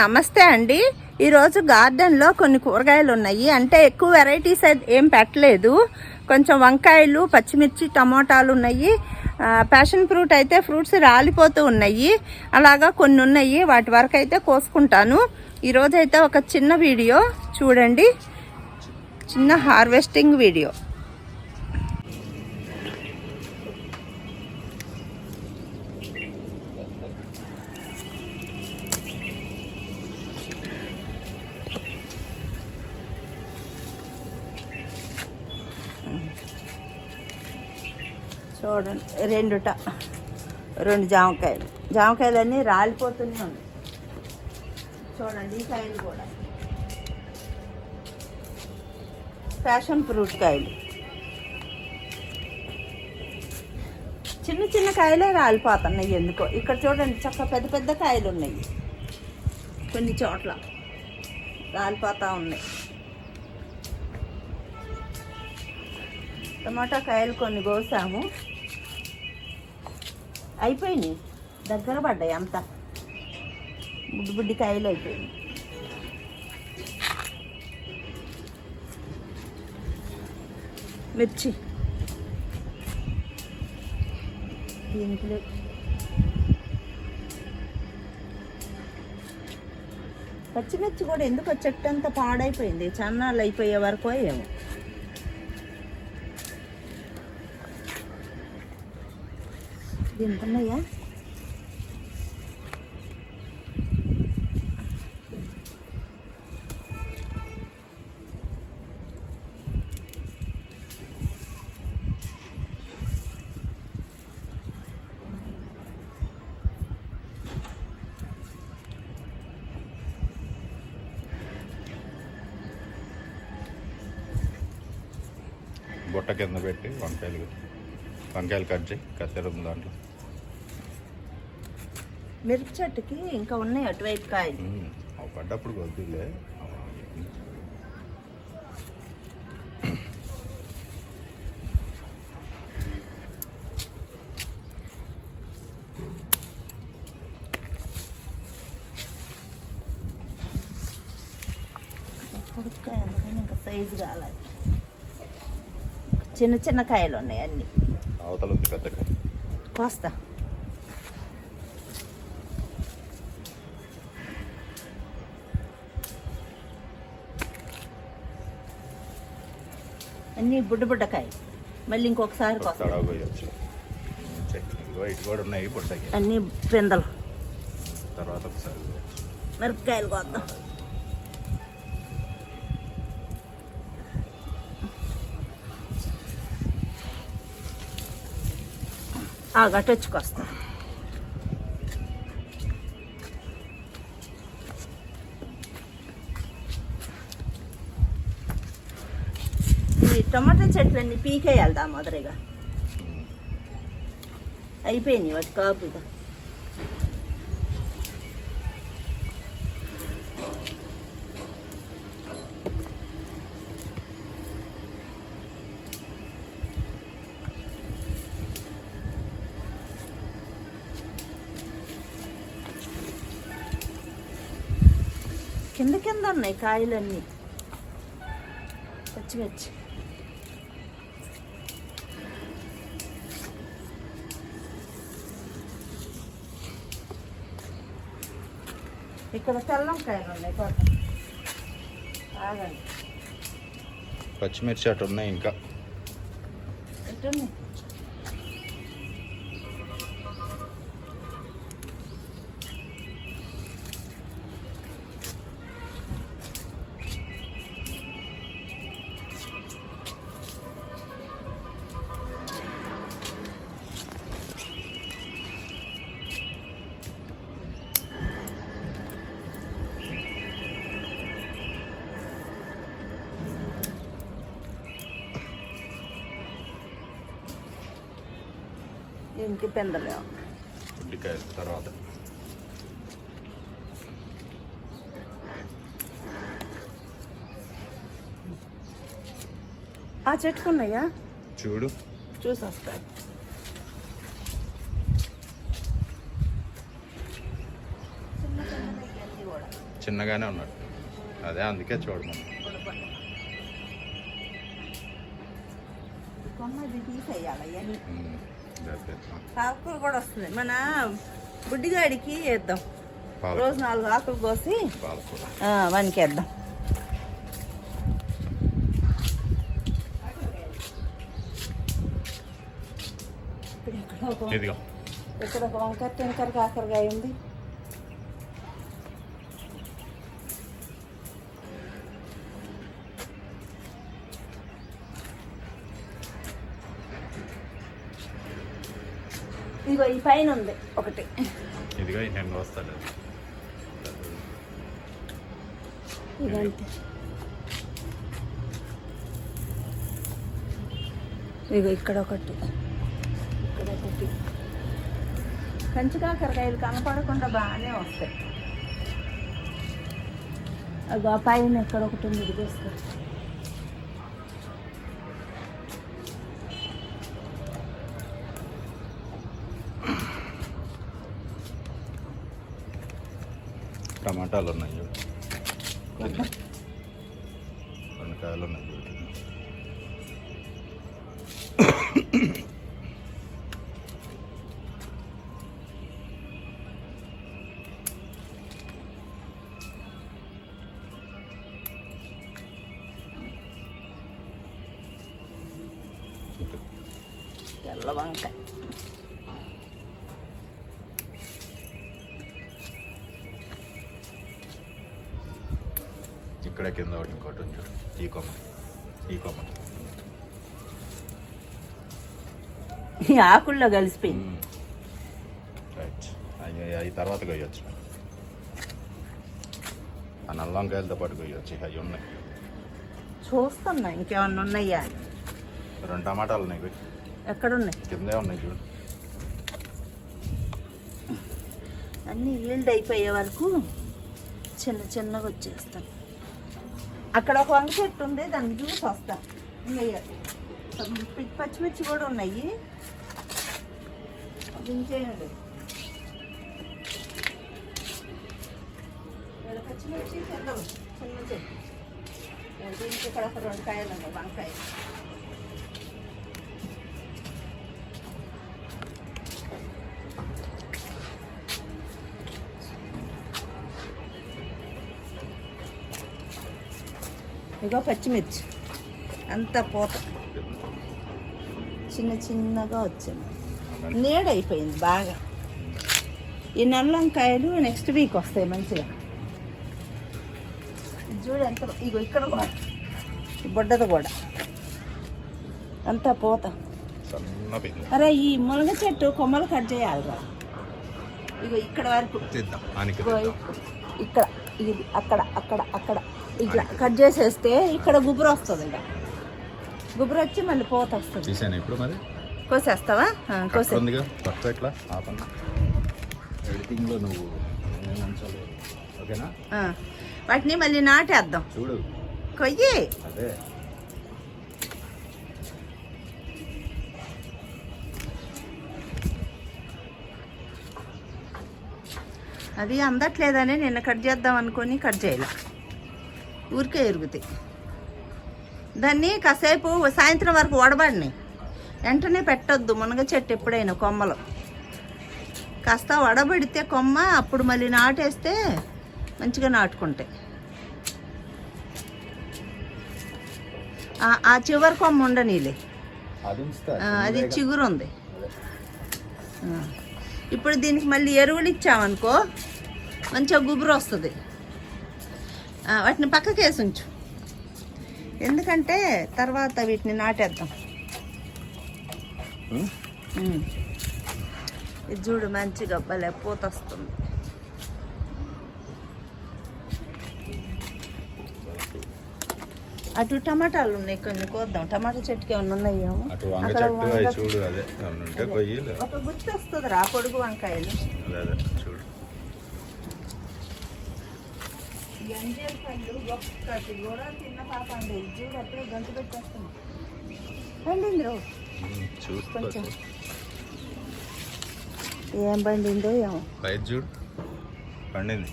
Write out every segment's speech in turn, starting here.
నమస్తే అండి. ఈరోజు గార్డెన్లో కొన్ని కూరగాయలు ఉన్నాయి. అంటే ఎక్కువ వెరైటీస్ అయితే ఏం పెట్టలేదు. కొంచెం వంకాయలు పచ్చిమిర్చి టమోటాలు ఉన్నాయి. ప్యాషన్ ఫ్రూట్ అయితే ఫ్రూట్స్ రాలిపోతూ ఉన్నాయి. అలాగా కొన్ని ఉన్నాయి. వాటి వరకు అయితే కోసుకుంటాను. ఈరోజు అయితే ఒక చిన్న వీడియో చూడండి. చిన్న హార్వెస్టింగ్ వీడియో. రెండుట రెండు జామకాయలు. జామకాయలన్నీ రాలిపోతూనే ఉన్నాయి. చూడండి ఈ కాయలు కూడా. ప్యాషన్ ఫ్రూట్ కాయలు. చిన్న చిన్న కాయలే రాలిపోతున్నాయి ఎందుకో. ఇక్కడ చూడండి చక్క పెద్ద పెద్ద కాయలు ఉన్నాయి. కొన్ని చోట్ల రాలిపోతూ ఉన్నాయి. టమాటా కాయలు కొన్ని కోసాము. అయిపోయినాయి దగ్గర పడ్డాయి అంతా. బుడ్డి బుడ్డి కాయలు అయిపోయినాయి. మిర్చి. దీంట్లో పచ్చిమిర్చి కూడా ఎందుకు చెట్టు అంతా పాడైపోయింది? చన్నాళ్ళు అయిపోయే వరకు ఏమో. తింటున్నాయా? బుట్ట కింద పెట్టి వంకాయలు వంకాయలు కట్ చేయి కత్తెర ఉంది దాంట్లో. మిరప చెట్టుకి ఇంకా ఉన్నాయి అటువైపు కాయలు. పడ్డప్పుడు అందుకని ఇంకా సైజు కావాలి చిన్న చిన్న కాయలు ఉన్నాయి అన్ని. అవతల కోస్తా. అన్ని బుడ్డ బుడ్డకాయ మళ్ళీ ఇంకొకసారి అన్ని పిందలు. తర్వాత ఒకసారి. మిరపకాయలు కోద్దాం ఆ గట్టొచ్చుకొస్తా ఈ టమాటా చెట్లన్నీ పీకేయాలి దా మొదరిగా అయిపోయినాయి వాటి కాపుగా కింద కింద ఉన్నాయి కాయలన్నీ. పచ్చిమిర్చి. ఇక్కడ తెల్లం కాయలు ఉన్నాయి ఆగండి. పచ్చిమిర్చి అటు ఉన్నాయి ఇంకా. ఎట్టున్నాయి ఇంటి పెందలే. తర్వాత. ఆ చెట్టుకున్నాయా చూడు. చూసి వస్తాయి చిన్న చిన్నవి ఇవన్నీ చిన్నగానే ఉన్నాడు. అదే అందుకే చూడమని తీసేయాలి. ఆకుకూర కూడా వస్తుంది. మన బుడ్డిగాడికి వేద్దాం. రోజు నాలుగు ఆకులు కోసి వానికి వేద్దాం. ఇక్కడ ఒక- ఇదిగో. ఇక్కడ ఒక వంకర టెంకర కాకరకాయ ఉంది. ఇదిగో ఈ పైన ఉంది ఒకటి. ఇదిగో ఈ నేను వస్తాడు. ఇదంతే. ఇగో ఇక్కడ ఒకటి. ఇక్కడ ఒకటి. కంచి కాకరకాయలు కనపడకుండా బాగానే వస్తాయి. అగో ఆ పైన ఎక్కడ ఒకటి ఉంది ఇది టమాటాలు ఉన్నాయి చూడు. రెండు కాయలు ఉన్నాయి చూడు. ఈ ఆకుల్లో కలిసిపోయింది. అవి తర్వాత కొయ్యొచ్చు. ఆ నల్ల వంకాయలతో పాటు కొయ్యొచ్చు. అవి ఉన్నాయి. చూస్తున్నా ఇంకేమన్నా ఉన్నాయా. రెండు టమాటాలు ఉన్నాయి. ఎక్కడున్నాయి? కిందే ఉన్నాయి చూడు. అన్నీ ఈల్డ్ అయిపోయే వరకు చిన్న చిన్నగా వచ్చేస్తాను అక్కడ ఒక వంక చెట్టు ఉంది దానికి చూసి వస్తా. పచ్చిమిర్చి కూడా ఉన్నాయి. దించేయండి పచ్చిమిర్చి చిన్న చెట్టు. ఇక్కడ ఒక రెండు కాయలు ఉన్నాయి వంకాయలు. ఇగో పచ్చిమిర్చి. అంత పూత. చిన్న చిన్నగా వచ్చింది. నీడ అయిపోయింది బాగా. ఈ నల్ల వంకాయలు నెక్స్ట్ వీక్ వస్తాయి మంచిగా. చూడు ఎంత ఇగో ఇక్కడ కూడా. బొడ్డది కూడా. అంతా పూత. అరే ఈ మునగ చెట్టు కొమ్మలు కట్ చేయాలి రా ఇగో ఇక్కడ వరకు. ఇక్కడ ఇది అక్కడ అక్కడ అక్కడ. ఇట్లా కట్ చేసేస్తే ఇక్కడ గుబురు వస్తుంది ఇక. గుబురు వచ్చి మళ్ళీ పూత వస్తుంది. తీసాను ఇప్పుడు మరి? కోసేస్తావా? కోసే. ఎట్లా? ఎడిటింగ్లో నువ్వు ఓకేనా? వాటిని మళ్ళీ నాటేద్దాం. చూడు. కొయ్యి. అదే. అది అందట్లేదని నిన్న కట్ చేద్దాం అనుకొని కట్ చేయలే. ఊరికే ఎరుగుతాయి. దాన్ని కాసేపు సాయంత్రం వరకు వడబడినాయి వెంటనే పెట్టొద్దు మునగ చెట్టు ఎప్పుడైనా కొమ్మలు. కాస్త వడబడితే కొమ్మ అప్పుడు మళ్ళీ నాటేస్తే మంచిగా నాటుకుంటాయి. ఆ- చివరి కొమ్మ ఉండనీలే. అది చిగురు ఉంది. ఇప్పుడు దీనికి మళ్ళీ ఎరువులు ఇచ్చామనుకో మంచిగా గుబురు వస్తుంది. వాటిని పక్కకి వేసి ఉంచు. ఎందుకంటే తర్వాత వీటిని నాటేద్దాం. ఇది చూడు మంచిగా భలే పూత వస్తుంది అటు టమాటాలు ఉన్నాయి కొన్ని కోద్దాం. టమాటా చెట్టుకి ఏమన్నా లే. ఒక గుర్తు వస్తుంది రా పొడుగు వంకాయలు. చూడు. అంజీర్ పళ్ళు ఒక్కటి కూడా తిన్న పాప అండి. చూడు అప్పుడే గంట పెట్టేస్తున్నాం. పండింది రో ఉం, చూసుకో. కొంచెం. ఏం పండిందో ఏమో. పైకి చూడు. పండింది.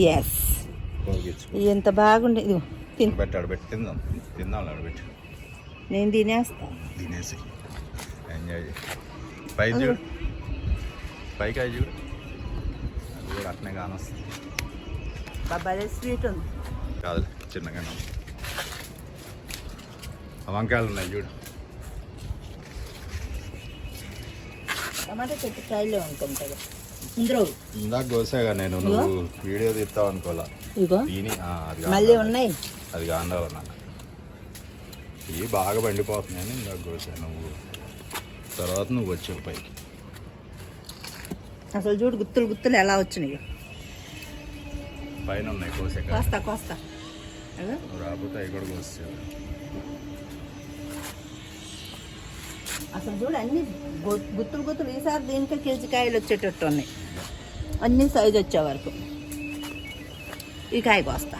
ఎస్ ఎంత బాగుండే. ఇదిగో తిను. పెట్టాడు పెట్టి తిందాం. తిందాం పెట్టి. నేను తినేస్తా. తినేసి. ఎంజాయ్ పై చూడు. పైకి చూడు. అది కూడా అట్నే కానొస్తుంది. బాబాయ్ స్వీట్ ఉంది. కాదు చిన్నగానే ఉంది. ఆ వంకాయలు ఉన్నాయి చూడు. టమాటా చెట్టు కాయలే అనుకుంటుంది ఇందులో ఇందాక కోసాగా నేను నువ్వు వీడియో తీస్తావు అనుకోలా. ఇగో మళ్ళీ. ఉన్నాయి. అది కాండాలన్నా ఇవి బాగా పండిపోతున్నాయని ఇందాక కోసాను నువ్వు. తర్వాత నువ్వు వచ్చావు పైకి. అసలు చూడు గుత్తులు గుత్తులు ఎలా వచ్చినాయి. పైన ఉన్నాయి కోసాక. కోస్తా కోస్తా. రాకపోతే అవి కూడా అసలు చూడు అన్ని గుత్తులు గుత్తులు ఈసారి దీనికే కేజీ కాయలు వచ్చేటట్టు ఉన్నాయి. అన్ని సైజు వచ్చే వరకు. ఈ కాయ కోస్తా.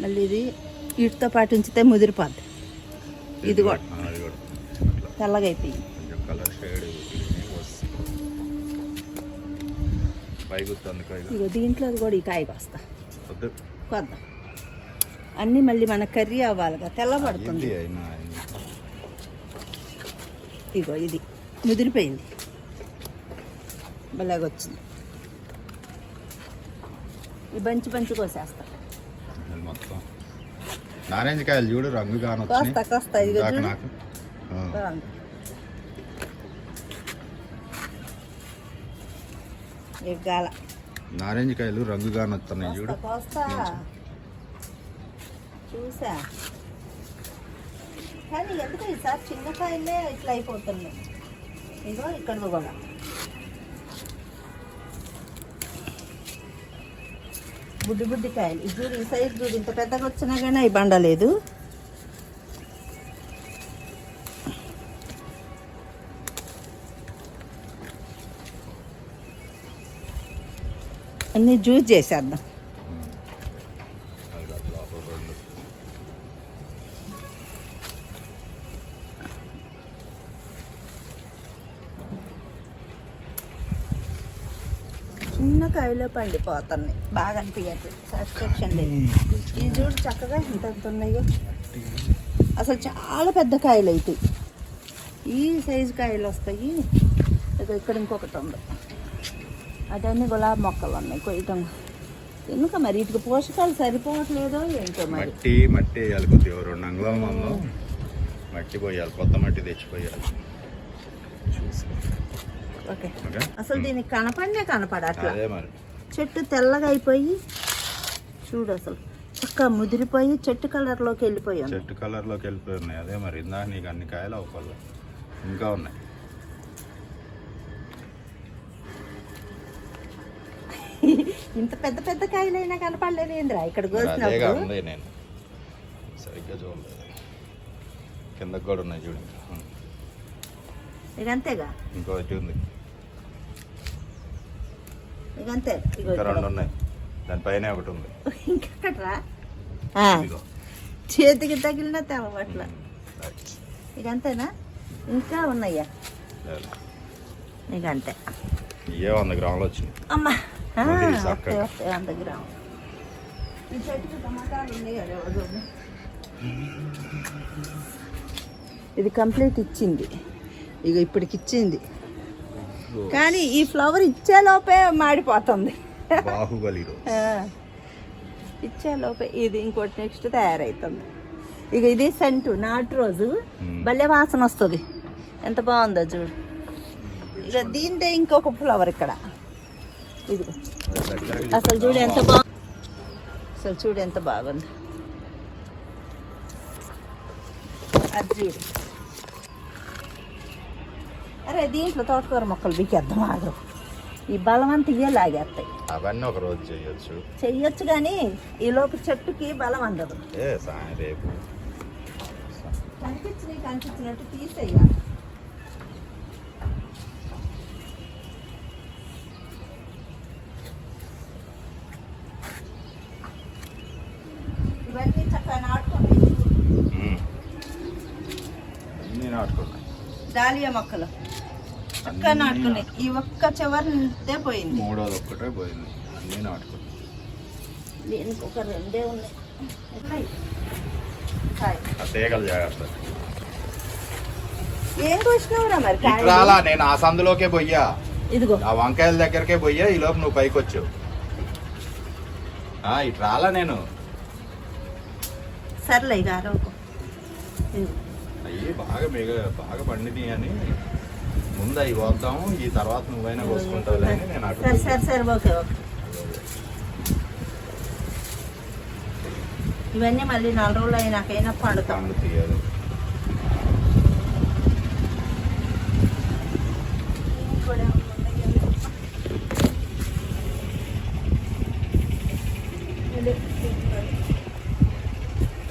మళ్ళీ ఇది వీటితో పాటు ఉంచితే ముదిరిపోద్ది. ఇది కూడా. ఆ, ఇగో దీంట్లో కూడా ఈ కాయ కోస్తా. కొద్దాం. అన్నీ మళ్ళీ మన కర్రీ అవ్వాలిగా తెల్లబడుతుంది. ఇగో ఇది ముదిరిపోయింది. భలేగొచ్చింది. ఈ బంచి బంచి కోసేస్తా. మొత్తం. నారింజ కాయలు చూడు రంగు కోస్తా కోస్తా చూడు. నాకు. ఎగ్గాల నారింజ కాయలు రంగు కానొస్తున్నాయి చూడు చూసా. కానీ ఎందుకు ఈసారి చిన్న కాయలే ఇట్లా అయిపోతున్నాయి. ఇగో ఇక్కడ కూడా. బుడ్డి బుడ్డి కాయలు. ఇది చూడు ఈ సైజు చూడు ఇంత పెద్దగా వచ్చినా కానీ అవి బండలేదు అన్నీ జ్యూస్ చేసేద్దాం. చిన్న కాయలో పండిపోతున్నాయి. బాగా అనిపించట్లేదు. సాటిస్ఫాక్షన్ లేదు. ఈ చూడు చక్కగా ఎంత ఉన్నాయో. అసలు చాలా పెద్ద కాయలు అవుతాయి ఈ సైజు కాయలు వస్తాయి. ఇక ఇక్కడ ఇంకొకటి ఉంది. అదన్నీ గులాబీ మొక్కలు ఉన్నాయి. కొయ్యటం ఎందుకు మరి? వీటికి పోషకాలు సరిపోవట్లేదో ఏంటో మరి? మట్టి మట్టి వేయాలి కొద్దిగా. రెండు అంగుళాల మట్టి పోయాలి కొత్త మట్టి తెచ్చిపోయాలి. చూసి. ఓకే. అసలు దీనికి కనపడినే కనపడట్లా చెట్టు తెల్లగా అయిపోయి చూడు అసలు. చక్కగా ముదిరిపోయి చెట్టు కలర్లోకి వెళ్ళిపోయి ఉంది చెట్టు కలర్లోకి వెళ్ళిపోయి ఉన్నాయి. అదే మరి. ఇందాక నీకు అన్ని కాయలు అవ్వాలి ఇంకా ఉన్నాయి. ఇంత పెద్ద పెద్ద కాయలైనా కనపడలేదు ఏంద్రా? ఇక్కడ కోసినప్పుడు నేను. సరిగ్గా చూడలేదు కిందకు కూడా ఉన్నాయి చూడు. ఉం. ఇక అంతేగా? ఇంకోటి ఉంది. ఇక అంతే. ఇంకా. రెండు ఉన్నాయి. దానిపైన ఒకటి ఉంది. ఇంకెక్కడ్రా చేతికి తగిలిన తెల్లబట్ల రైట్. ఇక అంతేనా? ఇంకా ఉన్నాయా. ఇక అంతే. ఇవే వంద గ్రాములు వచ్చింది అమ్మా. వస్తాయి. వస్తాయి అంత గ్రామం. ఈ చెట్టుకి టమాటాలు ఉన్నాయి కదా ఎవరు చూడు. ఇది కంప్లీట్ ఇచ్చింది. ఇక ఇప్పటికి ఇచ్చింది. కానీ ఈ ఫ్లవర్ ఇచ్చేలోపే మాడిపోతుంది. బాహుబలి రోజు. ఆ, ఇచ్చేలోపే ఇది ఇంకోటి నెక్స్ట్ తయారవుతుంది ఇక ఇది సెంటు నాటు రోజు. భలే వాసన వస్తుంది. ఎంత బాగుందో చూడు. ఇక దీంతో ఇంకొక ఫ్లవర్ ఇక్కడ. ఇది అసలు చూడు ఎంత బాగుంది అసలు చూడు ఎంత బాగుంది. అది చూడు అరే దీంట్లో తోటకూర మొక్కలు బీకేద్దాం ఆగు. ఈ బలవంత ఇవే లాగేస్తాయి. అవన్నీ ఒక రోజు చేయొచ్చు. చెయ్యొచ్చు కానీ ఈ లోపు చెట్టుకి బలం అందదు. రేపు. కనిపించినవి కనిపించినట్టు తీసేయాలి ఇవన్నీ చక్కగా నాటుకోండి ఉం. అన్నీ నాటుకున్నాయి డాలియా మొక్కలు. చక్కగా నాటుకున్నాయి. ఈ ఒక్క చివరితే పోయింది. మూడోది ఒక్కటే పోయింది. అన్నీ నాటుకుంటాం దీనికి ఒక రెండే ఉన్నాయి. తీగలు జాగ్రత్త. ఏం మరి? రాలా నేను ఆ సందులోకే పోయా ఇదిగో. ఆ వంకాయల దగ్గరకే పోయా ఈ లోపు నువ్వు పైకి వచ్చావు ఇటు రాలా నేను. సర్లే ఇక బాగా మిగ బాగా పండినాయి అని ముందు అవి వద్దాము ఈ తర్వాత నువ్వైనా కోసుకుంటావులే అని నేను సరే సరే సరే ఓకే ఓకే. ఇవన్నీ మళ్ళీ నాలుగు రోజులు అయినాకైనా పండుతాం. పండు తీయాలి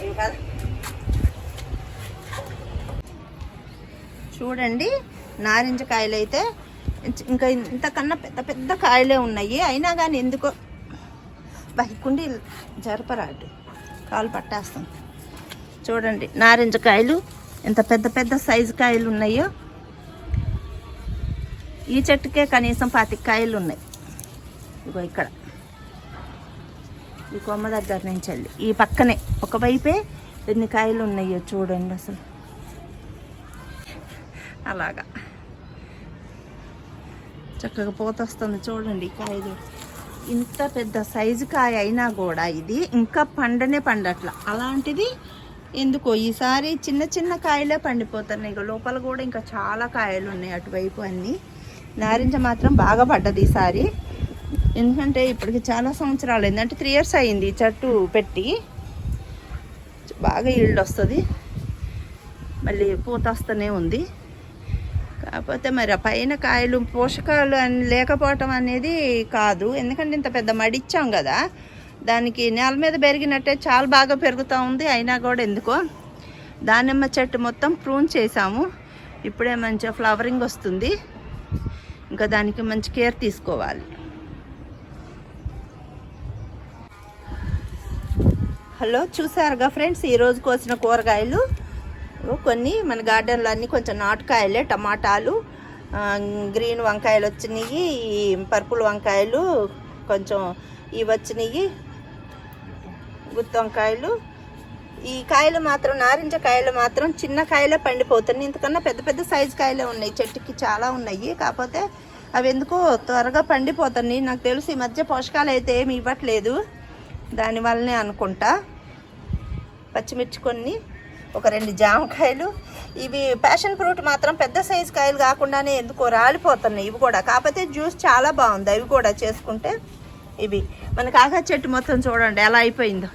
ఇంకా చూడండి నారింజ కాయలు అయితే ఇంకా ఇంతకన్నా పెద్ద పెద్ద కాయలే ఉన్నాయి. అయినా కానీ ఎందుకో బహికుండి జరపరాడు కాలు పట్టేస్తాం చూడండి నారింజ కాయలు ఎంత పెద్ద పెద్ద సైజు కాయలు ఉన్నాయో. ఈ చెట్టుకే కనీసం పాతిక కాయలు ఉన్నాయి. ఇగో ఇక్కడ. ఈ కొమ్మ దగ్గర నుంచి వెళ్ళి ఈ పక్కనే ఒకవైపే ఎన్ని కాయలు ఉన్నాయో చూడండి అసలు. అలాగా. చక్కగా పోత వస్తుంది చూడండి కాయలు ఇంత పెద్ద సైజు కాయ అయినా కూడా ఇది ఇంకా పండనే పండట్ల. అలాంటిది ఎందుకో ఈసారి చిన్న చిన్న కాయలే పండిపోతున్నాయి. ఇక లోపల కూడా ఇంకా చాలా కాయలు ఉన్నాయి అటువైపు అన్నీ. నారింజ మాత్రం బాగా పడ్డది ఈసారి. ఎందుకంటే ఇప్పటికి చాలా సంవత్సరాలు ఏంటంటే త్రీ ఇయర్స్ అయింది చెట్టు పెట్టి. బాగా ఈల్డ్ వస్తుంది. మళ్ళీ పూత వస్తూనే ఉంది. కాకపోతే మరి ఆ పైన కాయలు పోషకాలు అని లేకపోవటం అనేది కాదు. ఎందుకంటే ఇంత పెద్ద మడిచ్చాం కదా దానికి నేల మీద పెరిగినట్టే చాలా బాగా పెరుగుతూ ఉంది అయినా కూడా ఎందుకో. దానిమ్మ చెట్టు మొత్తం ప్రూన్ చేసాము ఇప్పుడే మంచిగా ఫ్లవరింగ్ వస్తుంది. ఇంకా దానికి మంచి కేర్ తీసుకోవాలి. హలో చూసారుగా ఫ్రెండ్స్ ఈరోజు కోసిన కూరగాయలు? కొన్ని మన గార్డెన్లో అన్నీ కొంచెం నాటుకాయలే టమాటాలు గ్రీన్ వంకాయలు వచ్చినాయి ఈ పర్పుల్ వంకాయలు కొంచెం ఇవి వచ్చినాయి గుత్తి వంకాయలు. ఈ కాయలు మాత్రం నారింజ కాయలు మాత్రం చిన్న కాయలే పండిపోతున్నాయి. ఇంతకన్నా పెద్ద పెద్ద సైజు కాయలే ఉన్నాయి. చెట్టుకి చాలా ఉన్నాయి. కాకపోతే అవి ఎందుకో త్వరగా పండిపోతున్నాయి. నాకు తెలుసు ఈ మధ్య పోషకాలు అయితే ఏమి ఇవ్వట్లేదు. దానివల్లనే అనుకుంటా. పచ్చిమిర్చి కొన్ని. ఒక రెండు జామకాయలు. ఇవి ప్యాషన్ ఫ్రూట్ మాత్రం పెద్ద సైజు కాయలు కాకుండానే ఎందుకో రాలిపోతున్నాయి. ఇవి కూడా. కాకపోతే జ్యూస్ చాలా బాగుంది. అవి కూడా చేసుకుంటే ఇవి. మన కాకా చెట్టు మొత్తం చూడండి ఎలా అయిపోయిందో.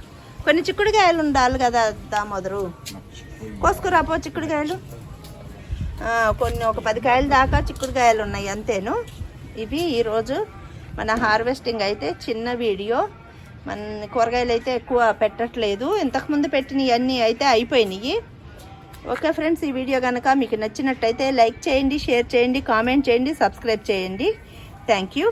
కొన్ని చిక్కుడుకాయలు ఉండాలి కదా దామోదరు. కోసుకురాపో చిక్కుడుకాయలు. కొన్ని ఒక పది కాయలు దాకా చిక్కుడుకాయలు ఉన్నాయి అంతేను. ఇవి ఈరోజు మన హార్వెస్టింగ్ అయితే చిన్న వీడియో మన కూరగాయలు అయితే ఎక్కువ పెట్టట్లేదు. ఇంతకుముందు పెట్టినవి అన్నీ అయితే అయిపోయినాయి. ఓకే ఫ్రెండ్స్ ఈ వీడియో కనుక మీకు నచ్చినట్టయితే లైక్ చేయండి షేర్ చేయండి కామెంట్ చేయండి సబ్స్క్రైబ్ చేయండి. Thank you.